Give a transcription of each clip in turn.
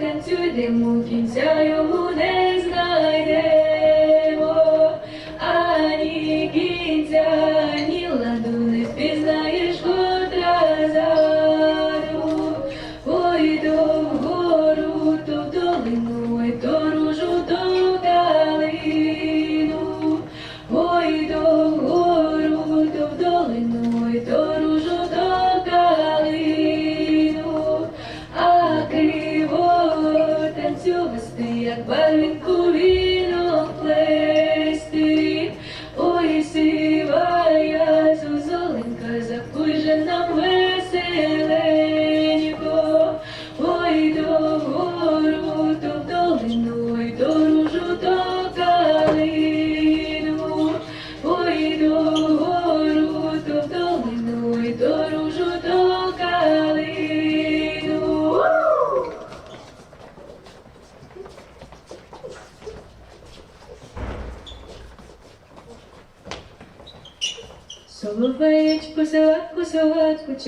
танцюймо, кінця йому не знайдемо,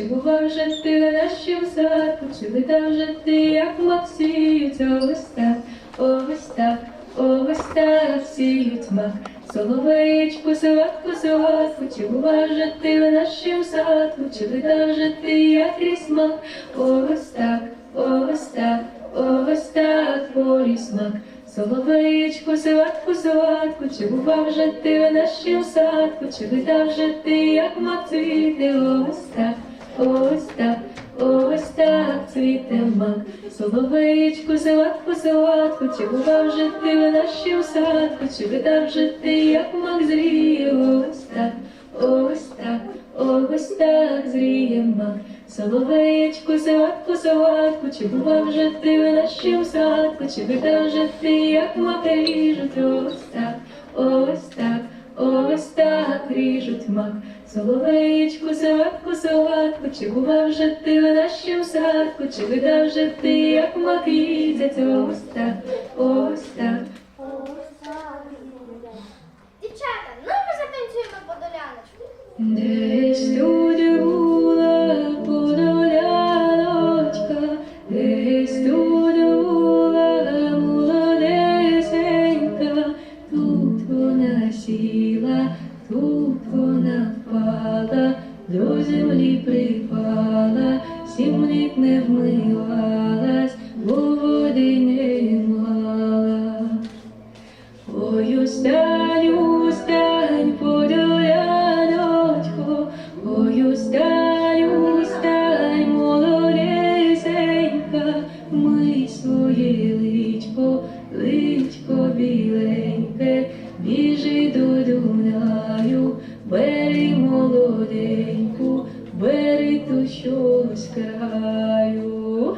бува вже ти на нашім садку, чи летав вже ти, як мак сіють, ось так, ось так, ось так сіють мак. Соловеєчку, салатку, салатку, чи бува вже ти на нашім садку, чи летав вже ти, як рісмак, ось так, ось так, ось так, порісмак. Соловеєчку, салатку, салатку, чи бува вже ти в нашім садку, чи видав вже ти, як цвіте, ось так, ось так, ось так цвіте мак. Соловеєчку, салатку, салатку, чи бува вже ти в нашім садку, чи видав вже ти, як мак зріє, ось так, ось так, ось так зріє мак. Соловеєчку, салатку, салатку, чи бува вже ти в нашім садку, чи видав вже ти, як мак ріжуть, ось так, ось так, ось так ріжуть мак. Соловеєчку, садку, салатку, чи бував же ти в нашім садку, чи видав же ти, як мак їздять, ось так, біжи до Дунаю, бери молоденьку, бери ту, щось краю.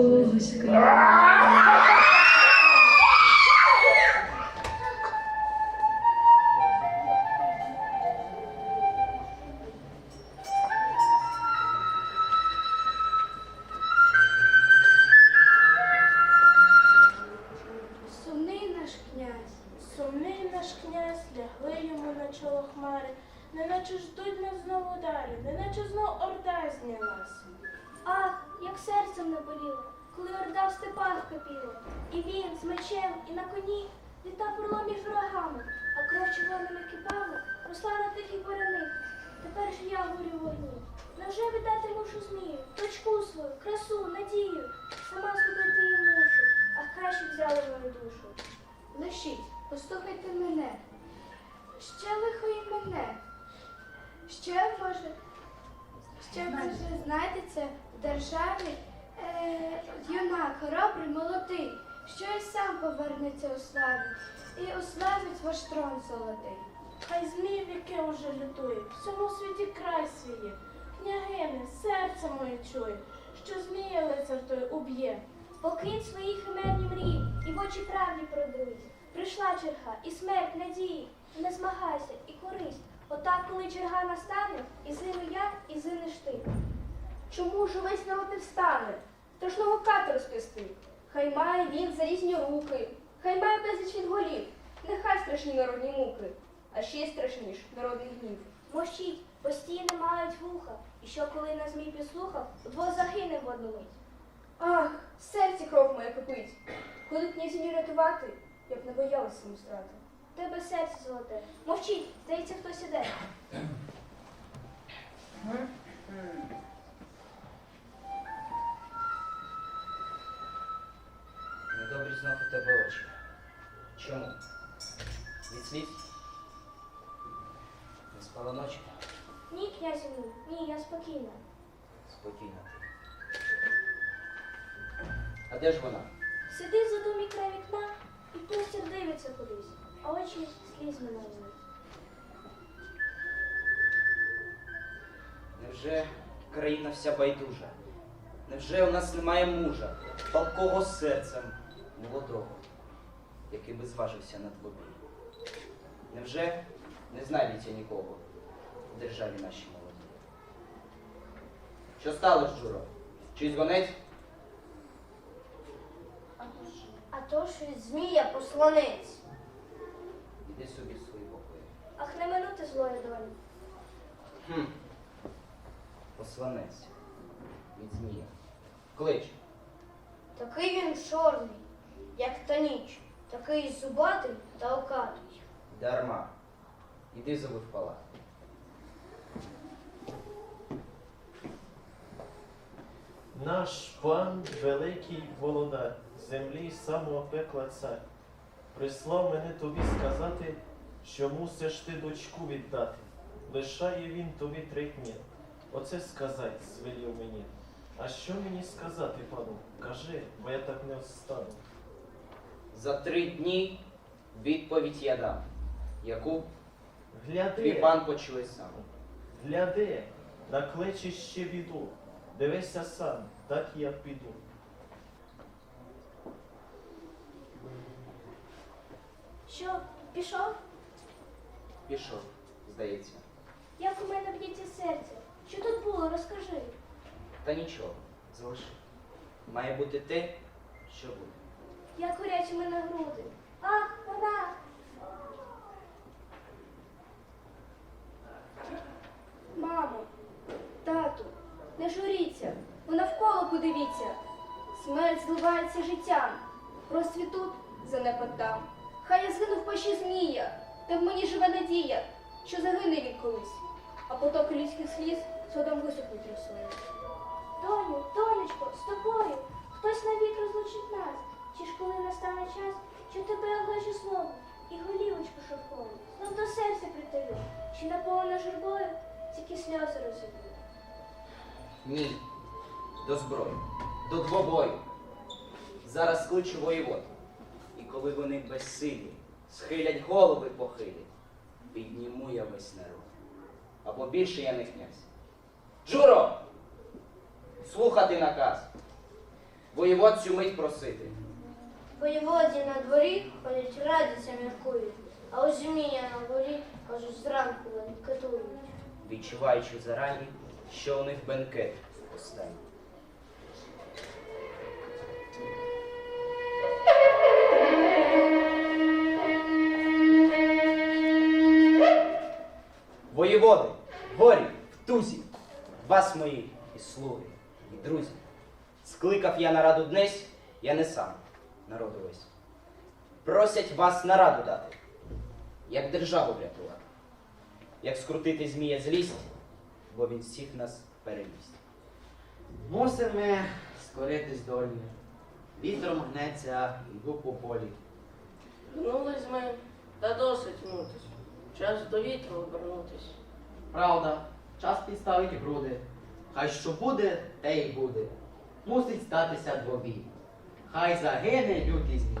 Ту Ще лихо і мене. Ще може, ще може знайдеться в державі е, юнак, хоробрий, молодий, що й сам повернеться у славу. і ославить ваш трон золотий. Хай змій віки уже лютує, всьому світі край свій є. Княгине, серце моє чує, що змія лицар той уб'є. Покинь свої химерні мрії і в очі правді продивись. Прийшла черга, і смерть надії, не змагайся і корись. Отак, коли черга настане, і зину я, і зинеш ти. Чому ж увесь народ не встане? Страшного ката розпусти. Хай має він залізні руки, хай має безліч від голів. Нехай страшні народні муки, а ще страшніш народний гнів. Мовчіть, бо стіни мають вуха, і що коли на змій підслухав, удвох загине в одну мить. Ах, серці кров моя кипить. Коли б князю рятувати, я б не боялася йому страти. Тебе серце золоте. Мовчіть, здається, хтось іде. Недобрі знов у тебе очі. Чому? Від сліз? Не спала ночі? Ні, князю мій, ні, я спокійна. Спокійно. А де ж вона? Сидить за домі край вікна і просто дивиться кудись, а очі слізьми навіть. Невже країна вся байдужа? Невже у нас немає мужа, палкого серцем, молодого, який би зважився на двобій? Невже не знайдеться нікого в державі нашій молодій? Що сталося, Джуро? Чийсь гонець? А то що й змія посланець. Іди собі в свої покої. Ах, не минути злої долі. Хм. Посланець. Від змія. Клич. Такий він чорний, як та ніч, такий зубатий та окатий. Дарма. Іди зови в палат. Наш пан великий володар, землі самого пекла цар, прислав мене тобі сказати, що мусиш ти дочку віддати. Лишає він тобі три дні. Оце сказать, звелів мені. А що мені сказати, пану? Кажи, бо я так не остану. За три дні відповідь я дам. Яку твій Гляди, пан почує сам. гляди, накличеш ще біду. Дивися сам, так я піду. Що, пішов? Пішов, здається. Як у мене б'ється серце? Що тут було, розкажи. Та нічого, залиши. Має бути те, що буде. Як горять у мене груди. Ах, вона! Мамо, тату, не журіться, ви навколо подивіться. Смерть зливається життям, розцвітуть занепад там. Хай я згину в пащі змія, та в мені живе надія, що загине він колись, а потоки людських сліз згодом висохнуть росою. Доню, донечко, з тобою хтось навік розлучить нас. Чи ж коли настане час, що тебе я облачу знову і голівочку шовкову, знов до серця притаю, чи наповнена журбою, тільки сльози розіб'ю. Ні. До зброї. До двобою. Зараз кличу воєвод. Коли вони безсилі, схилять голови похилі, підніму я весь народ. Або більше я не князь. Джуро! Слухати наказ. Воєвод цю мить просити. Воєводі на дворі ходять радіться міркують, а ось змія на горі, кажуть, зранку вони катують. відчуваючи зарані, що у них бенкет останній. Воєводи, горі, в тузі, вас мої і слуги, і друзі. Скликав я нараду днесь, я не сам, народу весь. Просять вас нараду дати, як державу врятувати як скрутити змія злість, бо він всіх нас перемість. Мусимо скоритись долі. Вітром гнеться йду по полі. Гнулись ми, та досить мутись. Час до вітру обернутись. Правда, час підставить груди. Хай що буде, те й буде. Мусить статися двобій. Хай загине лютий змій.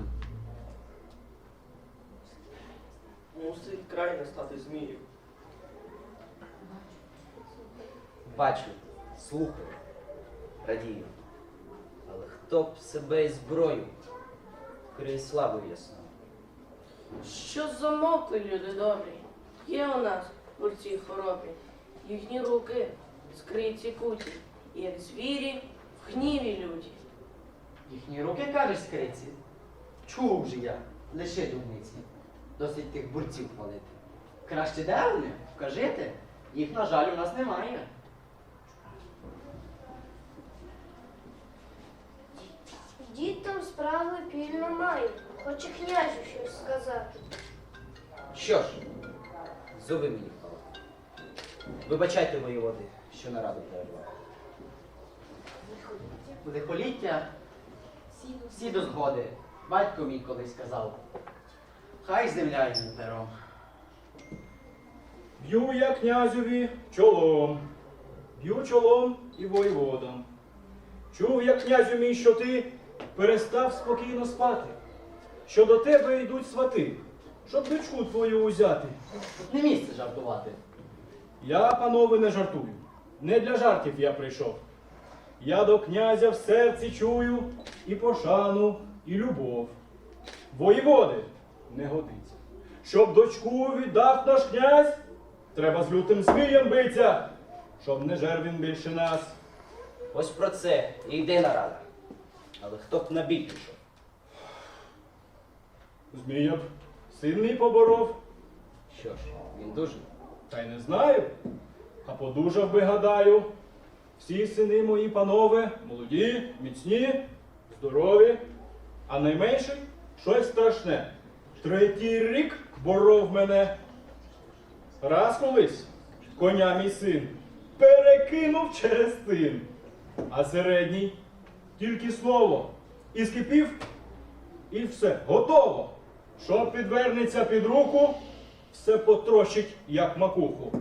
Мусить край настати змію. Бачу, слухаю, радію. Але хто б себе і зброю, крізь славу ясно. Що замовкли, люди добрі? Є у нас борці хоробрі, їхні руки скриті куті, як звірі в гніві люті. Їхні руки, кажеш, скриці? Чув же я, лише дурниці. Досить тих бурців хвалити. Краще де вони? Вкажите, їх, на жаль, у нас немає. Дід там справи пільно має, хоче князю щось сказати. Що ж, зови мені в палату. Вибачайте воєводи, що нараду перервав. Лихоліття всі до згоди. Батько мій колись казав. Хай земля йому пером. Б'ю я князеві чолом, б'ю чолом і воєводам. Чув я, князю мій, що ти перестав спокійно спати, що до тебе йдуть свати, щоб дочку твою узяти. Не місце жартувати. Я, панове, не жартую. Не для жартів я прийшов. Я до князя в серці чую і пошану, і любов. Воєводи не годиться. Щоб дочку віддав наш князь, треба з лютим змієм биться, щоб не жер він більше нас. Ось про це і йде нарада. Але хто б на бій пішов? Змія б син мій поборов, Що ж, він дуже. та й не знаю, а подужав би, гадаю. Всі сини мої, панове, молоді, міцні, здорові, а найменший щось страшне. Третій рік боров мене. Раз колись коня мій син перекинув через тин, а середній тільки слово і скипів, і все, готово. Що підвернеться під руку, все потрощить, як макуху.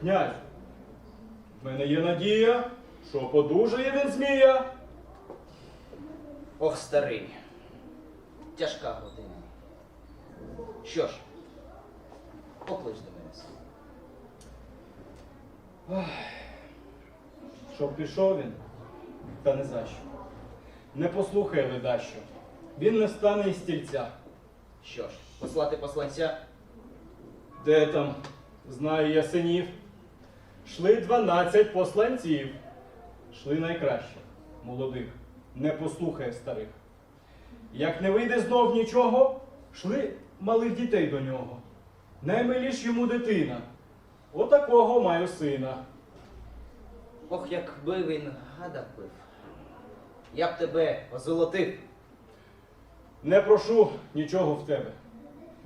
Князю, в мене є надія, що подужає він змія. Ох, старий. Тяжка година. Що ж, поклич до мене. Щоб пішов він, та не за що. Не послухай ледащо. Він не стане із стільця. Що ж, послати посланця? Де там, знаю я синів. Шли дванадцять посланців. Шли найкраще, молодих, не послухає старих. Як не вийде знов нічого, шли малих дітей до нього. Наймиліш йому дитина. Отакого маю сина. Ох, якби він гада пив. Я б тебе озолотив. Не прошу нічого в тебе,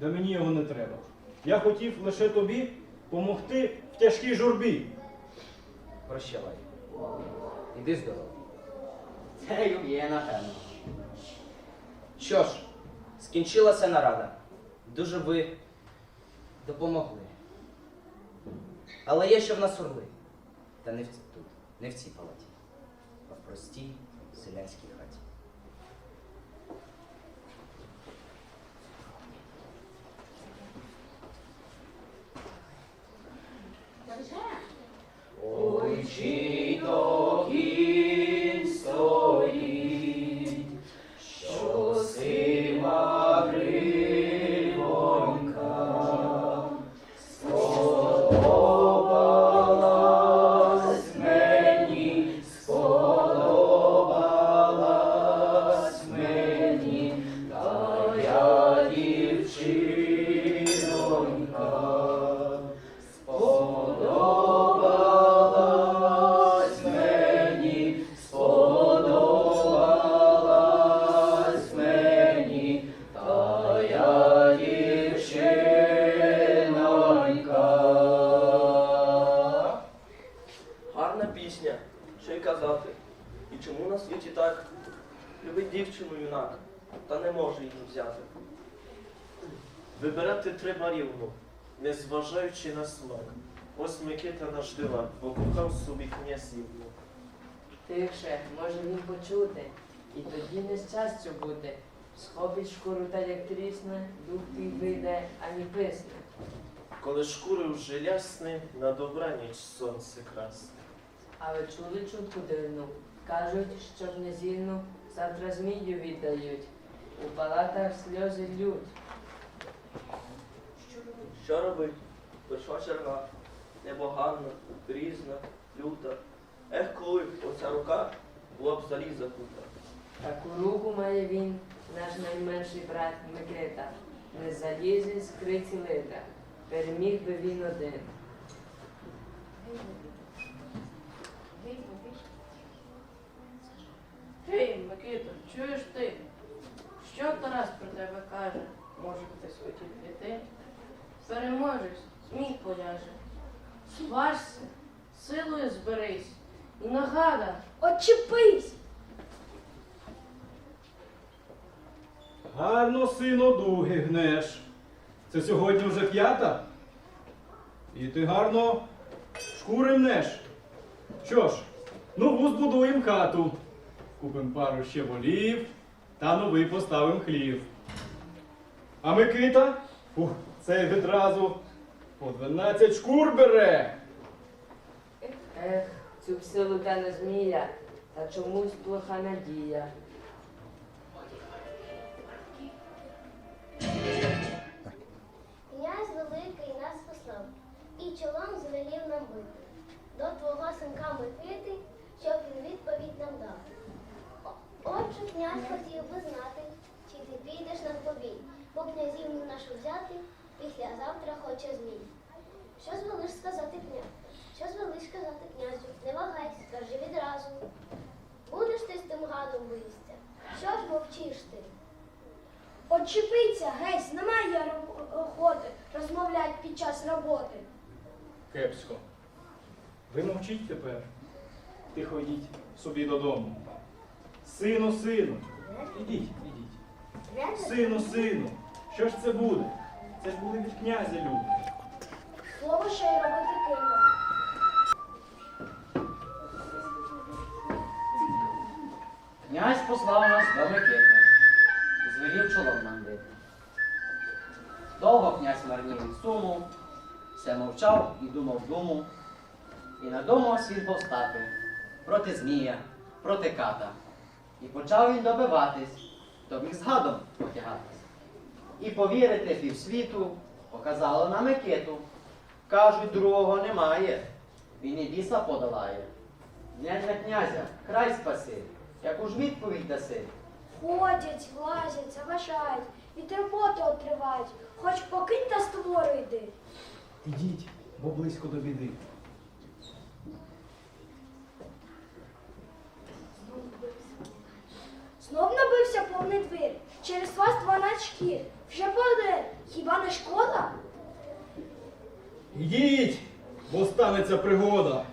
да мені його не треба. Я хотів лише тобі помогти в тяжкій журбі. Прощавай. Іди здорово. Це є, напевно. Що ж, скінчилася нарада. Дуже ви допомогли. Але є ще в нас орли. Та не в тут, не в цій палаті, а в простій селянській хаті. Любить дівчину юнак, та не може її взяти. Вибирати треба рівно, незважаючи на смак. Ось Микита наш дивак, покохав собі князівну. Тихше, може він почути, і тоді нещастю буде. Схопить шкуру та як трісне, дух твій вийде, ані писне. Коли шкури вже лясне, на добраніч сонце красне. А ви чули чутку дивну? Кажуть, що в незільну завтра змію віддають. У палатах сльози лють. Що робить? Прийшла черга, небоганна, грізна, люта. Ех, коли б оця рука була б в заліз закута. Таку руку має він, наш найменший брат Микита. Не залізе з криці лита. Переміг би він один. Гей, Микита, чуєш ти? Що Тарас про тебе каже? Може, хтось хотів піти? Переможеш, змій поляже. Зважся, силою зберись і нагада, Очіпись! Гарно, сино, дуги гнеш. Це сьогодні вже п'ята? І ти гарно шкури мнеш. Що ж, нову збудуємо хату. Купим пару ще волів та новий поставим хлів. А Микита, ух, цей відразу по 12 шкур бере. Ех, цю силу та не змія, та чомусь плоха надія. Князь великий нас послав і чолом звелів нам бити. До твого синка Микити, щоб він відповідь нам дав. Отже, князь хотів би знати, чи ти підеш на побій, бо князівну нашу взяти післязавтра хоче змій. Що звелиш сказати князь? Що звелиш сказати князю? Не вагайся, скажи відразу. Будеш ти з тим гадом боїстя? Що ж мовчиш ти? Очіпиться, геть, немає ро- охоти розмовлять під час роботи. Кепсько. Ви мовчіть тепер. Тихо йдіть собі додому. Сину, сину. Ідіть, ідіть. Сину, сину. Що ж це буде? Це ж буде від князя люди. Слово ще й робити кинув. Князь послав нас до Микити, звелів чолом нам бити. Довго князь марнів від суму, все мовчав і думав думу, і надумався він повстати проти Змія, проти ката. І почав він добиватись, то міг з гадом потягатись. І повірити півсвіту показало на Микиту. Кажуть, другого немає, він і біса подолає. Князь князя, край спаси, яку ж відповідь даси. Ходять, лазять, заважають, від роботи отривають. Хоч покинь та з йди. Ідіть, бо близько до біди. Знов набився повний двір. Через вас дванадцять шкір. Вже поде. Хіба не шкода? Ідіть, бо станеться пригода.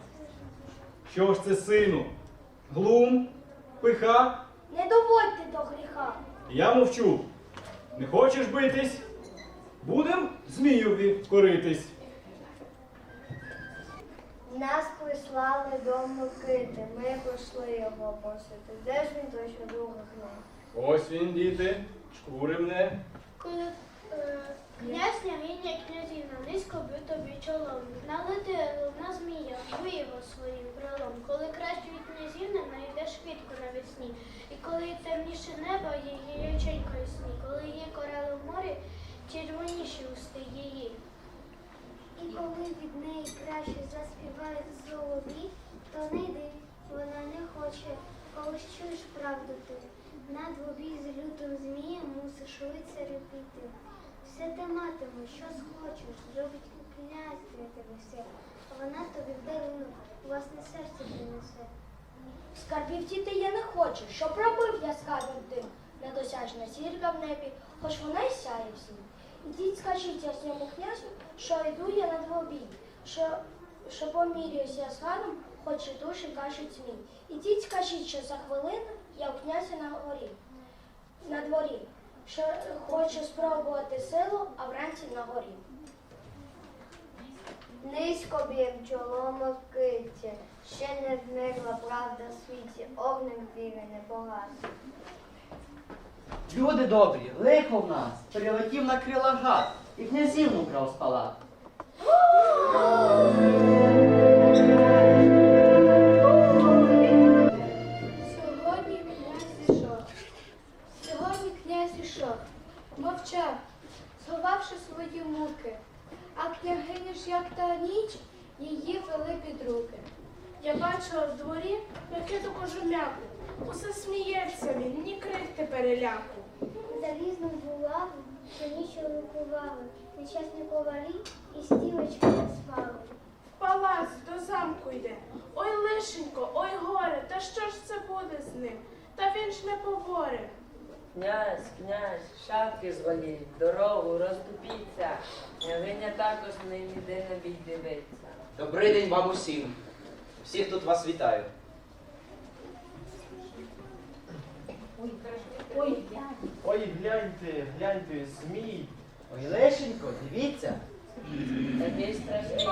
Що ж це, сину? Глум, пиха? Не доводьте до гріха. Я мовчу. Не хочеш битись? Будем Змієві коритись. Нас прислали до Микити, ми прийшли його просити. Де ж він той, що друга книга? Ось він, діти, шкури мне. Коли е, князь княгиня князівна низько бив тобі чолом, налетіло на змія, його своїм крилом. Коли краще від князівни найдеш квітку навесні, і коли темніше небо, її яченько сні, коли є корали в морі, червоніші усти її. І коли від неї краще заспівають золові, то не йди, вона не хоче, коли чуєш правду ти. На двобій з лютим змієм мусиш лицарю піти. Все те матиме, що схочеш, зробить князь для тебе все, а вона тобі в дарунок власне серце принесе. Скарбів діти я не хочу, щоб робив я скарбів тим. Недосяжна зірка в небі, хоч вона й сяє всім. Ідіть, скажіть ясному князю, що йду я на двобій, що, що помірююся з ханом, хоч і душі кажуть змій. Ідіть, скажіть, що за хвилину я у князя на горі, на дворі, що хочу спробувати силу, а вранці на горі. Низько б'єм чолом Микиті, ще не зникла правда в світі, огнем віри не погас. Люди добрі, лихо в нас, прилетів на крила гад і князівну крав з палат. вам усім. Всіх тут вас вітаю. Ой, Ой, гляньте. Ой, гляньте, гляньте, змій. Ой, лешенько, дивіться. Такий страшний.